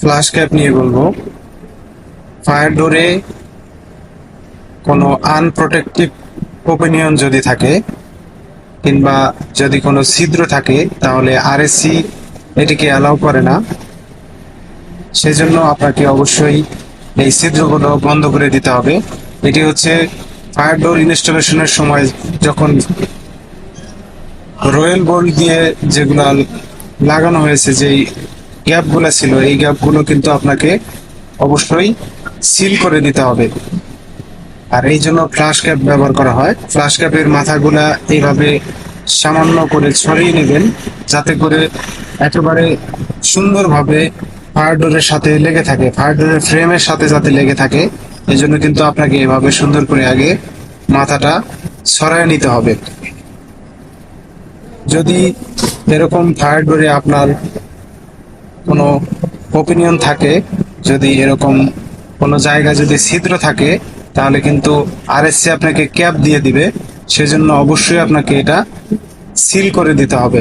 Flush cap নিয়ে বলব। Fire ডোরে কোনো আনপ্রোটেক্টিভ ওপিনিয়ন যদি থাকে, কিংবা যদি কোনো ছিদ্র থাকে, তাহলে আরএসসি এটিকে অ্যালাউ করে না। সেজন্য আপনাকে অবশ্যই এই ছিদ্রগুলো বন্ধ করে দিতে হবে। এটি হচ্ছে ফায়ার ডোর ইনস্টলেশনের সময় যখন রয়্যাল বোল্ট দিয়ে যেগুলো লাগানো হয়েছে, যেই গ্যাপগুলো ছিল, এই গ্যাপগুলো কিন্তু আপনাকে অবশ্যই সিল করে দিতে হবে। আর এই জন্য ফ্লাশ ক্যাপ ব্যবহার করা হয়। ফ্লাশ ক্যাপের মাথাগুলা এইভাবে সামান্য করে ছড়িয়ে নেবেন, যাতে করে একেবারে সুন্দরভাবে ফায়ার ডোরের সাথে লেগে থাকে, ফায়ার ডোরের ফ্রেমের সাথে যাতে লেগে থাকে। এই জন্য কিন্তু আপনাকে এভাবে সুন্দর করে আগে মাথাটা ছড়ায় নিতে হবে। যদি এরকম ফায়ার ডোরে আপনার কোনো ওপিনিয়ন থাকে, যদি এরকম কোনো জায়গায় যদি ছিদ্র থাকে, তাহলে কিন্তু আরএসসি আপনাকে ক্যাপ দিয়ে দিবে। সেজন্য অবশ্যই আপনাকে এটা সিল করে দিতে হবে।